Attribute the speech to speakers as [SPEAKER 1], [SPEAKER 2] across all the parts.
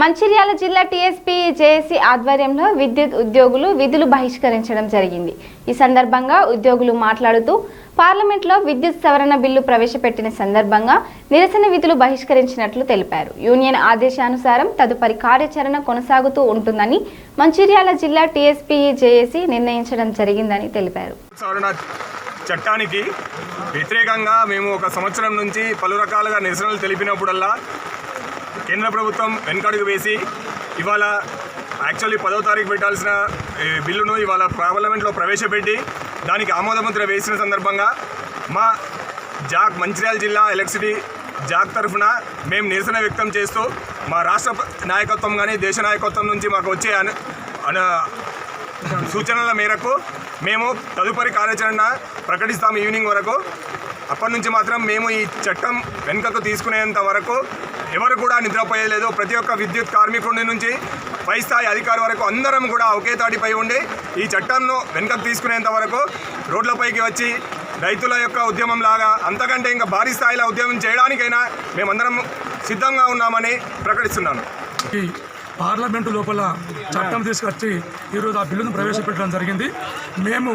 [SPEAKER 1] మంచిర్యాల జిల్లా tsp JAC ఆధ్వర్యంలో విద్యుత్ ఉద్యోగులు విధులు బహిష్కరించడం జరిగింది. ఈ సందర్భంగా ఉద్యోగులు మాట్లాడుతూ పార్లమెంట్లో విద్యుత్ సవరణ బిల్లు ప్రవేశపెట్టిన సందర్భంగా నిరసన విధులు బహిష్కరించినట్లు తెలిపారు. యూనియన్ ఆదేశానుసారం తదుపరి కార్యాచరణ కొనసాగుతూ ఉంటుందని మంచిర్యాల జిల్లా టీఎస్పీ జేఏసీ నిర్ణయించడం జరిగిందని తెలిపారు.
[SPEAKER 2] చట్టానికి వ్యతిరేకంగా మేము ఒక సంవత్సరం నుంచి పలు రకాలుగా నిరసనలు తెలిపినప్పుడల్లా కేంద్ర ప్రభుత్వం వెనకడుగు వేసి ఇవాళ యాక్చువల్లీ పదో తారీఖు పెట్టాల్సిన బిల్లును ఇవాళ పార్లమెంట్లో ప్రవేశపెట్టి దానికి ఆమోదముద్ర వేసిన సందర్భంగా మా జాక్ మంచిర్యాల జిల్లా ఎలక్ట్రిసిటీ జాక్ తరఫున మేము నిరసన వ్యక్తం చేస్తూ మా రాష్ట్ర నాయకత్వం కానీ దేశ నాయకత్వం నుంచి మాకు వచ్చే సూచనల మేరకు మేము తదుపరి కార్యాచరణ ప్రకటిస్తాం ఈవినింగ్ వరకు. అప్పటి నుంచి మాత్రం మేము ఈ చట్టం వెనుకకు తీసుకునేంత వరకు ఎవరు కూడా నిద్రపోయలేదు. ప్రతి ఒక్క విద్యుత్ కార్మికుడి నుంచి పై స్థాయి అధికారి వరకు అందరం కూడా ఒకే తాటిపై ఉండి ఈ చట్టంను వెనుకకు తీసుకునేంత వరకు రోడ్లపైకి వచ్చి రైతుల యొక్క ఉద్యమం లాగా అంతకంటే ఇంకా భారీ స్థాయిలో ఉద్యమం చేయడానికైనా మేమందరం సిద్ధంగా ఉన్నామని ప్రకటిస్తున్నాను.
[SPEAKER 3] పార్లమెంటు లోపల చట్టం తీసుకొచ్చి ఈరోజు ఆ బిల్లును ప్రవేశపెట్టడం జరిగింది. మేము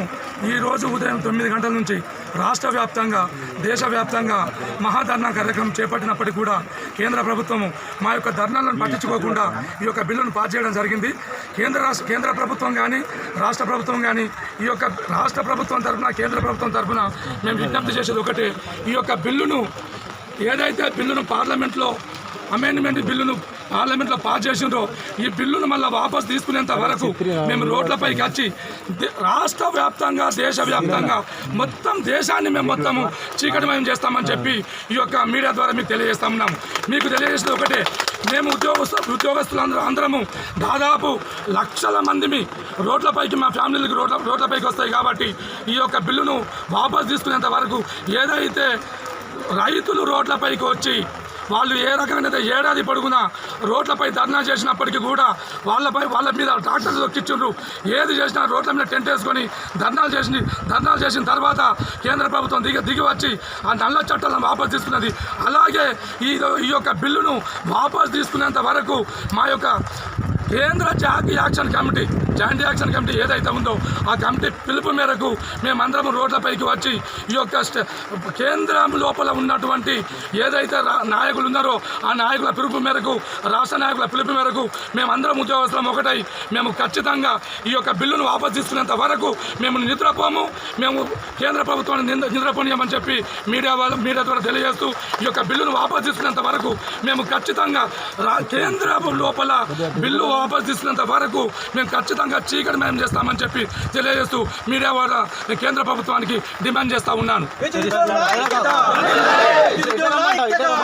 [SPEAKER 3] ఈరోజు ఉదయం తొమ్మిది గంటల నుంచి రాష్ట్ర వ్యాప్తంగా దేశవ్యాప్తంగా మహాధర్నా కార్యక్రమం చేపట్టినప్పటికీ కూడా కేంద్ర ప్రభుత్వము మా యొక్క ధర్నాలను పట్టించుకోకుండా ఈ యొక్క బిల్లును పాస్ చేయడం జరిగింది. కేంద్ర రాష్ట్ర కేంద్ర ప్రభుత్వం కానీ రాష్ట్ర ప్రభుత్వం కానీ ఈ యొక్క రాష్ట్ర ప్రభుత్వం తరఫున కేంద్ర ప్రభుత్వం తరఫున మేము విజ్ఞప్తి చేసేది ఒకటే. ఈ యొక్క బిల్లును ఏదైతే బిల్లును పార్లమెంట్లో అమెండ్మెంట్ బిల్లును పార్లమెంట్లో పాస్ చేసిండ్రో. ఈ బిల్లును మళ్ళీ వాపస్ తీసుకునేంత వరకు మేము రోడ్లపైకి వచ్చి దే- రాష్ట్ర వ్యాప్తంగా దేశ వ్యాప్తంగా మొత్తం దేశాన్ని మేము మొత్తము చీకటిమయం చేస్తామని చెప్పి ఈ యొక్క మీడియా ద్వారా మీకు తెలియజేస్తా మీకు తెలియజేసేది ఒకటే మేము ఉద్యోగస్తు ఉద్యోగస్తులందరూ అందరము దాదాపు లక్షల మందిమి రోడ్లపైకి మా ఫ్యామిలీలకు రోడ్ల రోడ్లపైకి వస్తాయి కాబట్టి ఈ యొక్క బిల్లును వాపసు తీసుకునేంత వరకు ఏదైతే రైతులు రోడ్లపైకి వచ్చి వాళ్ళు ఏ రకమైన ఏడాది పొడుగునా రోడ్లపై ధర్నా చేసినప్పటికీ కూడా వాళ్ళపై వాళ్ళ మీద ట్రాక్టర్లు దొక్కించుండ్రు ఏది చేసినా రోడ్ల మీద టెంట్ వేసుకొని ధర్నాలు చేసి ధర్నాలు చేసిన తర్వాత కేంద్ర ప్రభుత్వం దిగి దిగి వచ్చి ఆ నల్ల చట్టాలను వాపసు తీసుకున్నది. అలాగే ఈ ఈ యొక్క బిల్లును వాపసు తీసుకునేంత వరకు మా యొక్క కేంద్ర జాతీయ action committee joint action committee ఏదైతే ఉందో ఆ కమిటీ పిలుపు మేరకు మేమందరం రోడ్లపైకి వచ్చి ఈ యొక్క కేంద్రం లోపల ఉన్నటువంటి ఏదైతే రా- నాయకులు ఉన్నారో ఆ నాయకుల పిలుపు మేరకు రాష్ట్ర నాయకుల పిలుపు మేరకు మేమందరం ఉద్యోగస్తులం ఒకటై మేము ఖచ్చితంగా ఈ యొక్క బిల్లును వాపసు వరకు మేము నిద్రపోము మేము కేంద్ర ప్రభుత్వాన్ని నింద- నిద్రపోనీయమని చెప్పి మీడియా వాళ్ళ మీడియా ద్వారా తెలియజేస్తూ ఈ యొక్క బిల్లును ఆపదిస్తున్నంత వరకు మేము ఖచ్చితంగా రా- కేంద్ర లోపల బిల్లు వాపసు తీసుకున్నంత వరకు మేము ఖచ్చితంగా చీకటి మేము చేస్తామని చెప్పి తెలియజేస్తూ మీడియా ద్వారా కేంద్ర ప్రభుత్వానికి డిమాండ్ చేస్తా ఉన్నాను ఇద్దరు